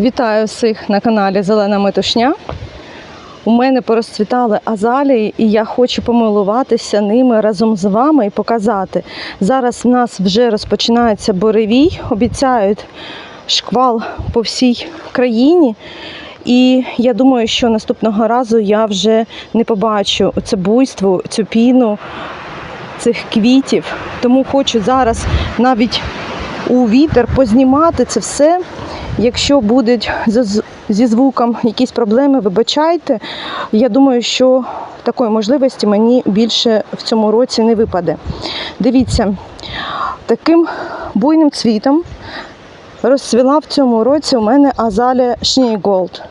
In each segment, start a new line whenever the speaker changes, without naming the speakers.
Вітаю всіх на каналі Зелена Метушня. У мене порозцвітали азалії, і я хочу помилуватися ними разом з вами і показати. Зараз в нас вже розпочинається буревій, обіцяють шквал по всій країні. І я думаю, що наступного разу я вже не побачу це буйство, цю піну цих квітів. Тому хочу зараз навіть у вітер познімати це все. Якщо будуть зі звуком якісь проблеми, вибачайте. Я думаю, що такої можливості мені більше в цьому році не випаде. Дивіться, таким буйним цвітом розцвіла в цьому році у мене азалія Шнейголд.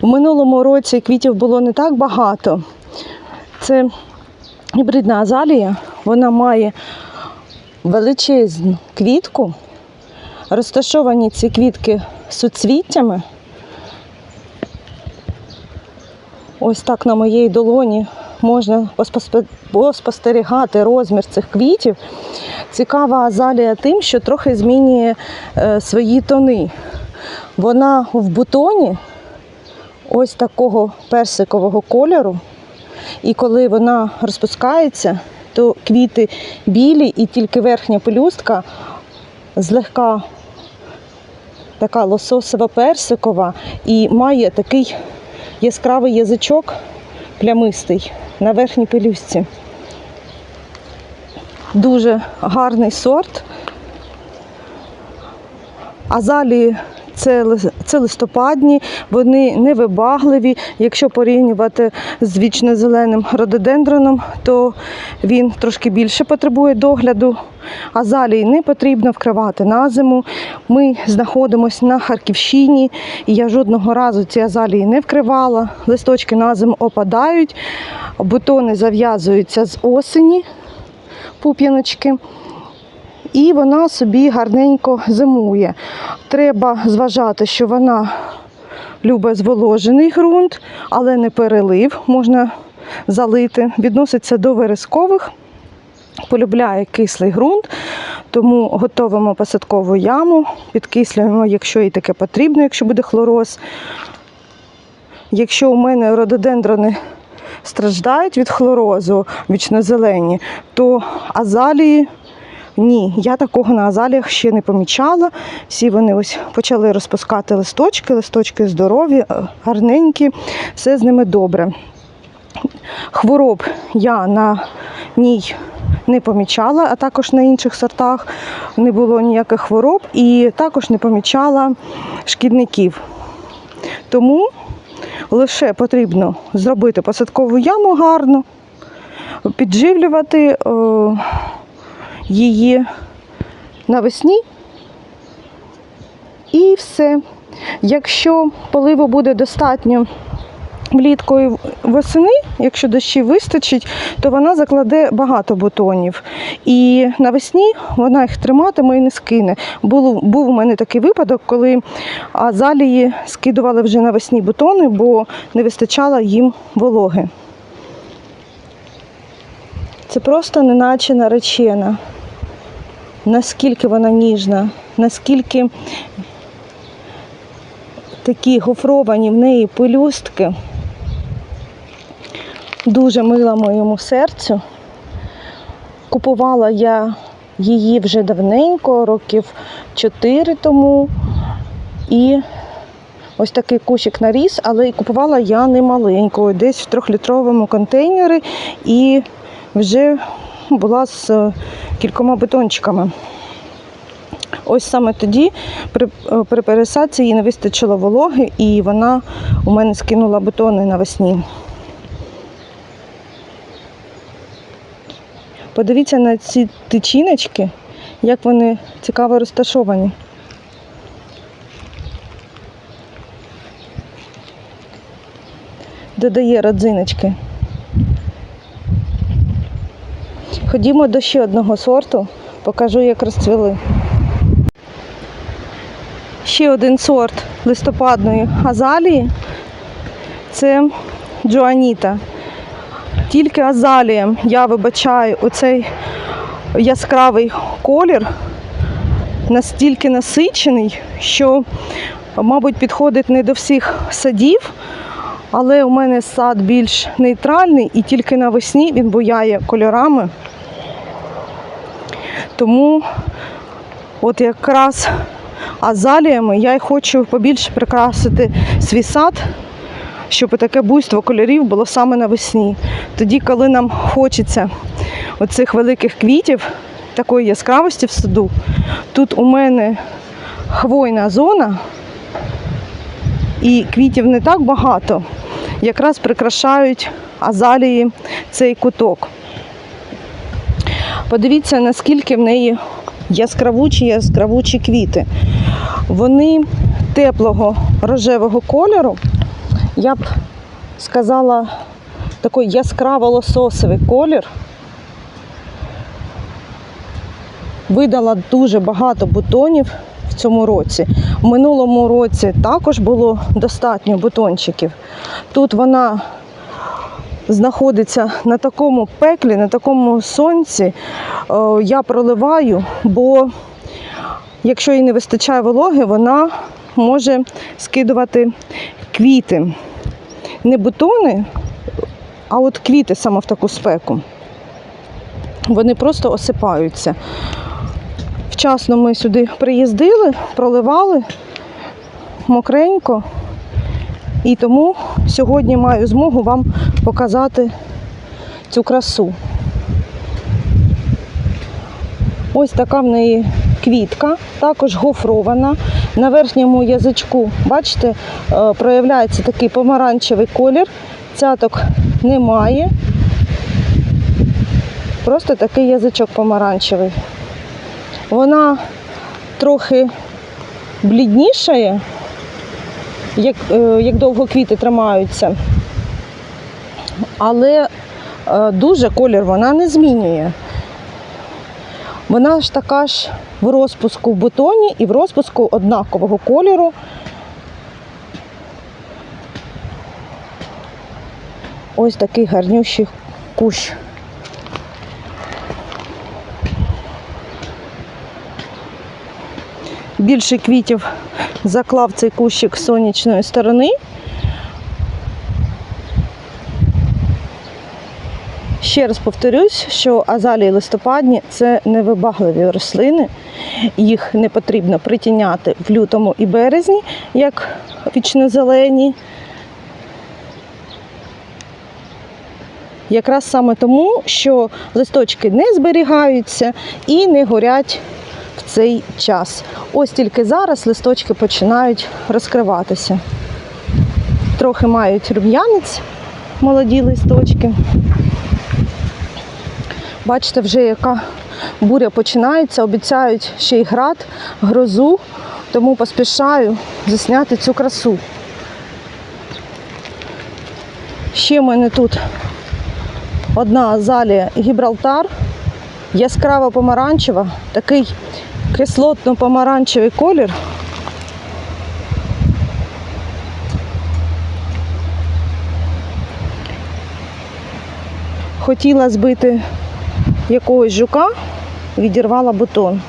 У минулому році квітів було не так багато. Це гібридна азалія, вона має величезну квітку. Розташовані ці квітки суцвіттями. Ось так на моїй долоні можна поспосте- поспостерігати розмір цих квітів. Цікава азалія тим, що трохи змінює е, свої тони. Вона в бутоні ось такого персикового кольору. І коли вона розпускається, то квіти білі і тільки верхня пелюстка злегка така лососова персикова і має такий яскравий язичок плямистий на верхній пелюстці. Дуже гарний сорт. Азалії це, це листопадні, вони невибагливі. Якщо порівнювати з вічно-зеленим рододендроном, то він трошки більше потребує догляду. Азалії не потрібно вкривати на зиму. Ми знаходимося на Харківщині, і я жодного разу ці азалії не вкривала. Листочки на зиму опадають, бутони зав'язуються з осені, пуп'яночки і вона собі гарненько зимує. Треба зважати, що вона любить зволожений ґрунт, але не перелив, можна залити. Відноситься до верескових, полюбляє кислий ґрунт, тому готовимо посадкову яму, підкислюємо, якщо і таке потрібно, якщо буде хлороз. Якщо у мене рододендрони страждають від хлорозу вічнозелені, то азалії ні, я такого на азаліях ще не помічала. Всі вони ось почали розпускати листочки, листочки здорові, е, гарненькі, все з ними добре. Хвороб я на ній не помічала, а також на інших сортах не було ніяких хвороб і також не помічала шкідників. Тому лише потрібно зробити посадкову яму гарно, підживлювати. е, її навесні. І все. Якщо поливу буде достатньо влітку і восени, якщо дощі вистачить, то вона закладе багато бутонів. І навесні вона їх триматиме і не скине. Був, був у мене такий випадок, коли азалії скидували вже навесні бутони, бо не вистачало їм вологи. Це просто неначе наречена. Наскільки вона ніжна, наскільки такі гофровані в неї пелюстки. Дуже мила моєму серцю. Купувала я її вже давненько, років 4 тому. І ось такий кущик наріс, але і купувала я не маленькою, десь в трьохлітровому контейнері і вже була з е, кількома бетончиками. Ось саме тоді при, е, при пересадці їй не вистачило вологи, і вона у мене скинула бетони навесні. Подивіться на ці тичіночки, як вони цікаво розташовані. Додає родзиночки. Ходімо до ще одного сорту, покажу, як розцвіли. Ще один сорт листопадної азалії це Джоаніта. Тільки азаліям я вибачаю оцей яскравий колір настільки насичений, що, мабуть, підходить не до всіх садів, але у мене сад більш нейтральний і тільки навесні він буяє кольорами. Тому от якраз азаліями я й хочу побільше прикрасити свій сад, щоб таке буйство кольорів було саме навесні. Тоді, коли нам хочеться оцих великих квітів, такої яскравості в саду, тут у мене хвойна зона і квітів не так багато, якраз прикрашають азалії цей куток. Подивіться, наскільки в неї яскравучі яскравучі квіти. Вони теплого рожевого кольору, я б сказала, такий яскраво-лососовий колір. Видала дуже багато бутонів в цьому році. В минулому році також було достатньо бутончиків. Тут вона знаходиться на такому пеклі, на такому сонці. Е, Я проливаю, бо якщо їй не вистачає вологи, вона може скидувати квіти. Не бутони, а от квіти саме в таку спеку. Вони просто осипаються. Вчасно ми сюди приїздили, проливали мокренько. І тому сьогодні маю змогу вам показати цю красу. Ось така в неї квітка, також гофрована. На верхньому язичку, бачите, е, проявляється такий помаранчевий колір. Цяток немає. Просто такий язичок помаранчевий. Вона трохи бліднішає, як, е, як довго квіти тримаються. Але е, дуже колір вона не змінює. Вона ж така ж в розпуску в бутоні і в розпуску однакового кольору. Ось такий гарнющий кущ. Більше квітів заклав цей кущик з сонячної сторони. Ще раз повторюсь, що азалії листопадні це невибагливі рослини. Їх не потрібно притіняти в лютому і березні, як вічнозелені. Якраз саме тому, що листочки не зберігаються і не горять цей час. Ось тільки зараз листочки починають розкриватися. Трохи мають рум'янець, молоді листочки. Бачите, вже яка буря починається, обіцяють ще й град, грозу, тому поспішаю засняти цю красу. Ще в мене тут одна азалія Гібралтар, яскраво помаранчева, такий кислотно-помаранчевий колір. Хотіла збити якогось жука, відірвала бутон.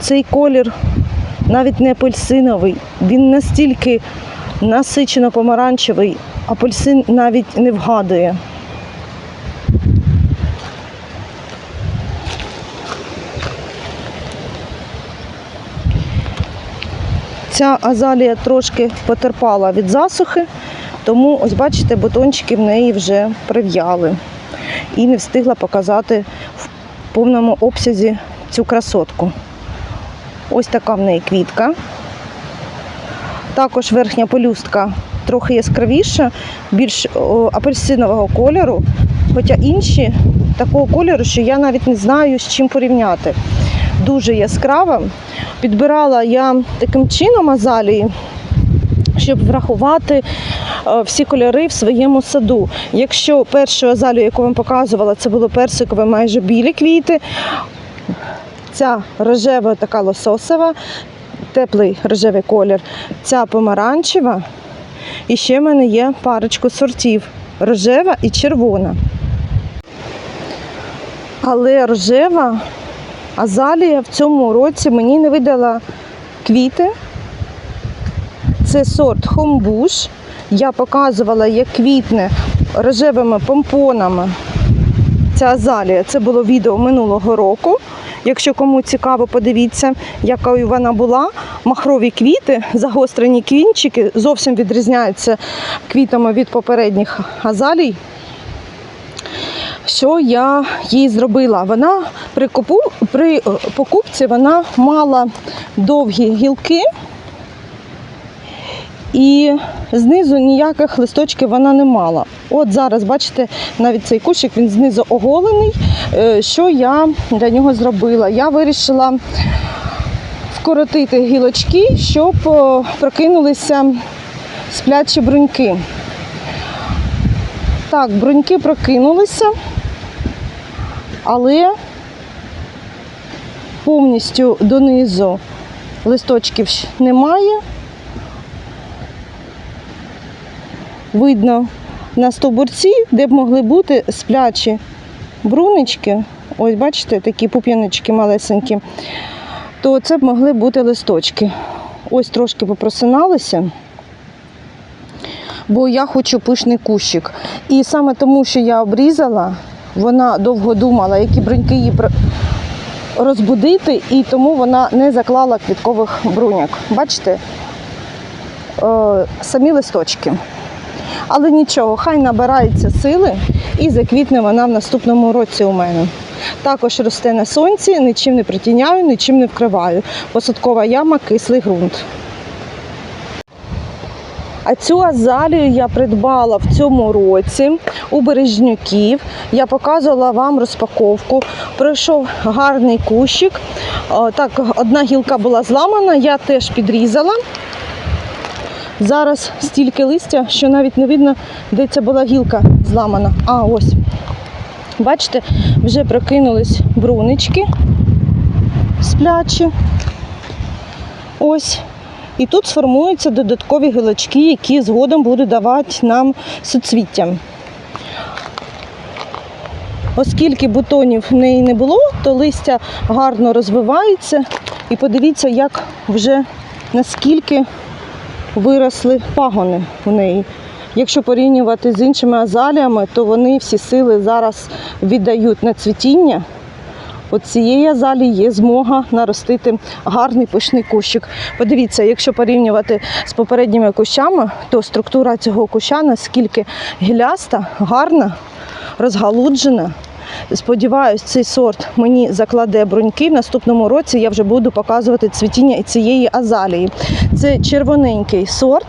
Цей колір навіть не апельсиновий, він настільки насичено помаранчевий, апельсин навіть не вгадує. Ця азалія трошки потерпала від засухи, тому ось бачите, бутончики в неї вже прив'яли. І не встигла показати в повному обсязі цю красотку. Ось така в неї квітка. Також верхня пелюстка трохи яскравіша, більш апельсинового кольору, хоча інші такого кольору, що я навіть не знаю, з чим порівняти. Дуже яскрава. Підбирала я таким чином азалії, щоб врахувати е, всі кольори в своєму саду. Якщо першу азалію, яку вам показувала, це було персикове, майже білі квіти, ця рожева така лососова, теплий рожевий колір, ця помаранчева. І ще в мене є парочку сортів рожева і червона. Але рожева азалія в цьому році мені не видала квіти. Це сорт хомбуш. Я показувала, як квітне рожевими помпонами. Ця азалія. Це було відео минулого року. Якщо кому цікаво, подивіться, якою вона була. Махрові квіти, загострені квінчики зовсім відрізняються квітами від попередніх азалій. Що я їй зробила? Вона при, купу, при е, покупці вона мала довгі гілки, і знизу ніяких листочків вона не мала. От зараз, бачите, навіть цей кущик він знизу оголений. Е, Що я для нього зробила? Я вирішила вкоротити гілочки, щоб е, прокинулися сплячі бруньки. Так, бруньки прокинулися, але повністю донизу листочків немає. Видно на стовбурці, де б могли бути сплячі брунички, ось бачите, такі пуп'янички малесенькі, то це б могли бути листочки. Ось трошки попросиналися бо я хочу пишний кущик. І саме тому, що я обрізала, вона довго думала, які бруньки її розбудити, і тому вона не заклала квіткових бруньок. Бачите? Е, самі листочки. Але нічого, хай набирається сили і заквітне вона в наступному році у мене. Також росте на сонці, нічим не притіняю, нічим не вкриваю. Посадкова яма, кислий ґрунт. А цю азалію я придбала в цьому році у Бережнюків. Я показувала вам розпаковку. Пройшов гарний кущик. Так, одна гілка була зламана, я теж підрізала. Зараз стільки листя, що навіть не видно, де ця була гілка зламана. А, ось. Бачите, вже прокинулись брунички сплячі. Ось. І тут сформуються додаткові гілочки, які згодом будуть давати нам суцвіття. Оскільки бутонів в неї не було, то листя гарно розвивається. І подивіться, як вже наскільки виросли пагони у неї. Якщо порівнювати з іншими азаліями, то вони всі сили зараз віддають на цвітіння. От цієї азалії є змога наростити гарний пишний кущик. Подивіться, якщо порівнювати з попередніми кущами, то структура цього куща наскільки гіляста, гарна, розгалуджена. Сподіваюсь, цей сорт мені закладе бруньки. В наступному році я вже буду показувати цвітіння цієї азалії. Це червоненький сорт,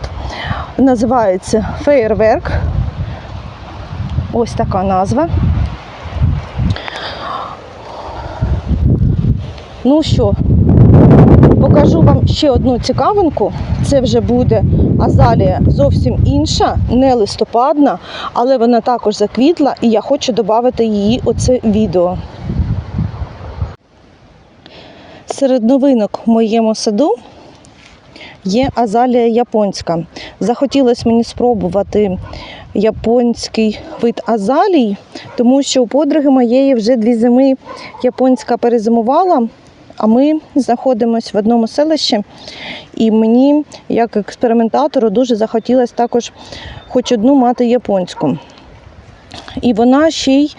називається феєрверк. Ось така назва. Ну що, покажу вам ще одну цікавинку. Це вже буде азалія зовсім інша, не листопадна, але вона також заквітла, і я хочу додати її у це відео. Серед новинок в моєму саду є азалія японська. Захотілося мені спробувати японський вид азалій, тому що у подруги моєї вже дві зими японська перезимувала, а ми знаходимося в одному селищі. І мені, як експериментатору, дуже захотілося також хоч одну мати японську. І вона ще й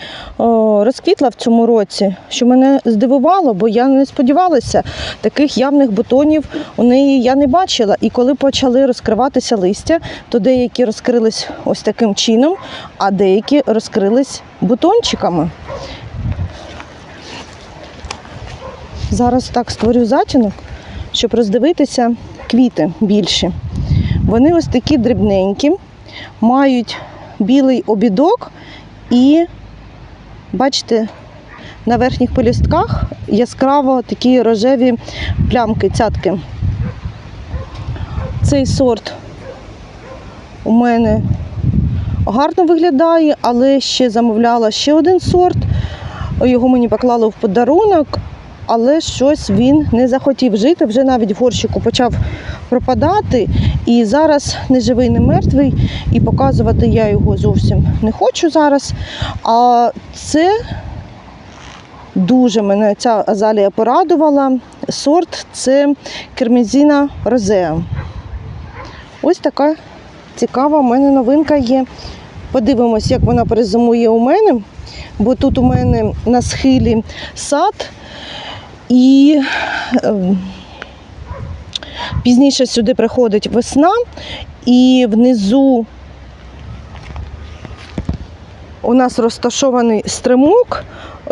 розквітла в цьому році, що мене здивувало, бо я не сподівалася, таких явних бутонів у неї я не бачила. І коли почали розкриватися листя, то деякі розкрились ось таким чином, а деякі розкрились бутончиками. Зараз так створю затінок, щоб роздивитися квіти більші. Вони ось такі дрібненькі, мають білий обідок і, бачите, на верхніх полістках яскраво такі рожеві плямки, цятки. Цей сорт у мене гарно виглядає, але ще замовляла ще один сорт. Його мені поклали в подарунок, але щось він не захотів жити. Вже навіть в горщику почав пропадати. І зараз не живий, не мертвий, і показувати я його зовсім не хочу зараз. А це Дуже мене ця азалія порадувала. Сорт це кермезіна розеа. Ось така цікава в мене новинка є. Подивимось, як вона перезимує у мене, бо тут у мене на схилі сад і ем, пізніше сюди приходить весна, і внизу у нас розташований стримок,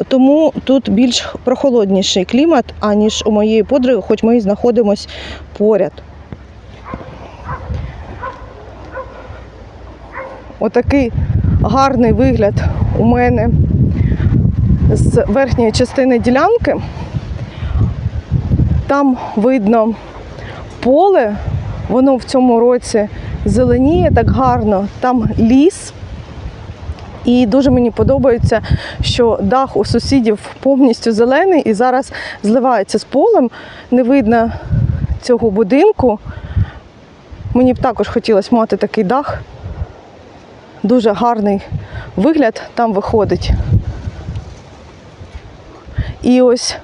тому тут більш прохолодніший клімат, аніж у моєї подруги, хоч ми і знаходимося поряд. Отакий гарний вигляд у мене з верхньої частини ділянки. Там видно поле, воно в цьому році зеленіє так гарно, там ліс. І дуже мені подобається, що дах у сусідів повністю зелений і зараз зливається з полем. Не видно цього будинку. Мені б також хотілося мати такий дах. Дуже гарний вигляд там виходить. І ось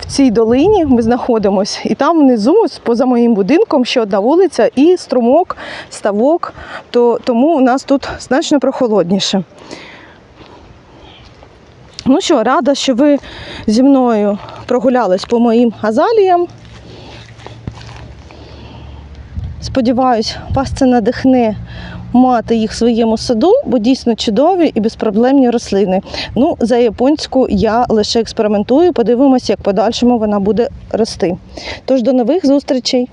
в цій долині ми знаходимося, і там внизу, поза моїм будинком, ще одна вулиця, і струмок, ставок, то, тому у нас тут значно прохолодніше. Ну що, рада, що ви зі мною прогулялись по моїм азаліям. Сподіваюсь, вас це надихне мати їх в своєму саду, бо дійсно чудові і безпроблемні рослини. Ну, за японську я лише експериментую, подивимося, як подальшому вона буде рости. Тож до нових зустрічей!